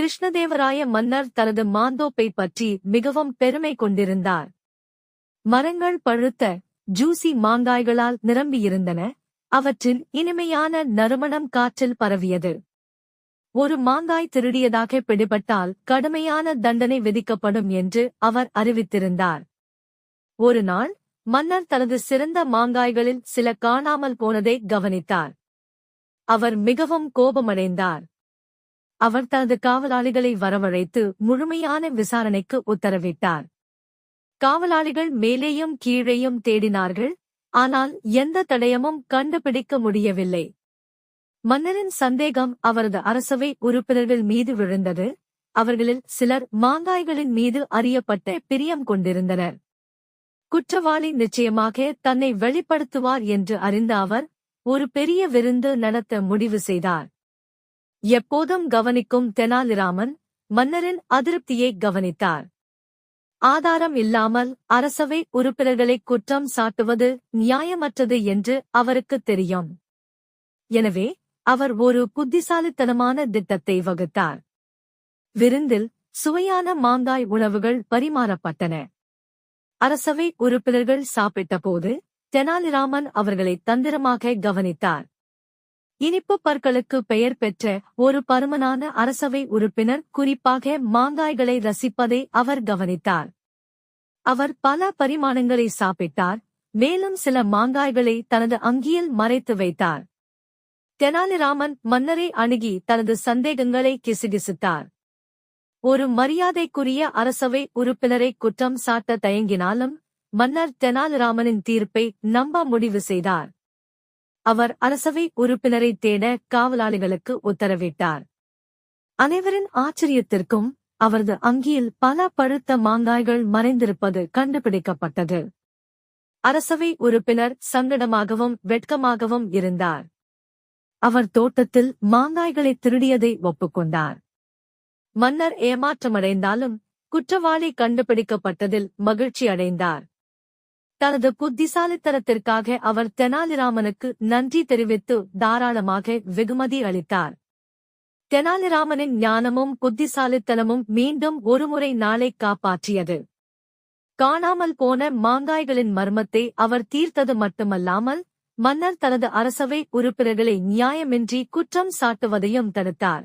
கிருஷ்ணதேவராய மன்னர் தனது மாந்தோப்பை பற்றி மிகவும் பெருமை கொண்டிருந்தார். மரங்கள் பழுத்த ஜூசி மாங்காய்களால் நிரம்பியிருந்தன. அவற்றில் இனிமையான நறுமணம் காற்றில் பரவியது. ஒரு மாங்காய் திருடியதாக பிடிபட்டால் கடுமையான தண்டனை விதிக்கப்படும் என்று அவர் அறிவித்திருந்தார். ஒரு நாள் மன்னர் தனது சிறந்த மாங்காய்களில் சில காணாமல் போனதை கவனித்தார். அவர் மிகவும் கோபமடைந்தார். அவர் தனது காவலாளிகளை வரவழைத்து முழுமையான விசாரணைக்கு உத்தரவிட்டார். காவலாளிகள் மேலேயும் கீழேயும் தேடினார்கள் ஆனால் எந்த தடயமும் கண்டுபிடிக்க முடியவில்லை. மன்னரின் சந்தேகம் அவரது அரசவை உறுப்பினர்கள் மீது விழுந்தது அவர்களில் சிலர் மாங்காய்களின் மீது அறியப்பட்ட பிரியம் கொண்டிருந்தனர். குற்றவாளி நிச்சயமாக தன்னை வெளிப்படுத்துவார் என்று அறிந்த அவர் ஒரு பெரிய விருந்து நடத்த முடிவு செய்தார். எப்போதும் கவனிக்கும் தெனாலிராமன் மன்னரின் அதிருப்தியை கவனித்தார். ஆதாரம் இல்லாமல் அரசவை உறுப்பினர்களை குற்றம் சாட்டுவது நியாயமற்றது என்று அவருக்கு தெரியும். எனவே அவர் ஒரு புத்திசாலித்தனமான திட்டத்தை வகுத்தார். விருந்தில் சுவையான மாங்காய் உணவுகள் பரிமாறப்பட்டன. அரசவை உறுப்பினர்கள் சாப்பிட்டபோது தெனாலிராமன் அவர்களை தந்திரமாக கவனித்தார். இனிப்பு பற்களுக்கு பெயர் பெற்ற ஒரு பருமனான அரசவை உறுப்பினர் குறிப்பாக மாங்காய்களை ரசிப்பதை அவர் கவனித்தார். அவர் பல பரிமாணங்களை சாப்பிட்டார் மேலும் சில மாங்காய்களை தனது அங்கியில் மறைத்து வைத்தார். தெனாலிராமன் மன்னரை அணுகி தனது சந்தேகங்களை கிசுகிசுத்தார். ஒரு மரியாதைக்குரிய அரசவை உறுப்பினரை குற்றம் சாட்ட தயங்கினாலும் மன்னர் தெனாலிராமனின் தீர்ப்பை நம்ப முடிவு செய்தார். அவர் அரசவை உறுப்பினரை தேட காவலாளிகளுக்கு உத்தரவிட்டார். அனைவரின் ஆச்சரியத்திற்கும் அவரது அங்கியில் பல பழுத்த மாங்காய்கள் மறைந்திருப்பது கண்டுபிடிக்கப்பட்டது. அரசவை உறுப்பினர் சங்கடமாகவும் வெட்கமாகவும் இருந்தார். அவர் தோட்டத்தில் மாங்காய்களை திருடியதை ஒப்புக்கொண்டார். மன்னர் ஏமாற்றமடைந்தாலும் குற்றவாளி கண்டுபிடிக்கப்பட்டதில் மகிழ்ச்சி அடைந்தார் தனது புத்திசாலித்தனத்திற்காக அவர் தெனாலிராமனுக்கு நன்றி தெரிவித்து தாராளமாக வெகுமதி அளித்தார். தெனாலிராமனின் ஞானமும் புத்திசாலித்தனமும் மீண்டும் ஒருமுறை நாளை காப்பாற்றியது. காணாமல் போன மாங்காய்களின் மர்மத்தை அவர் தீர்த்தது மட்டுமல்லாமல் மன்னர் தனது அரசவை உறுப்பினர்களை நியாயமின்றி குற்றம் சாட்டுவதையும் தடுத்தார்.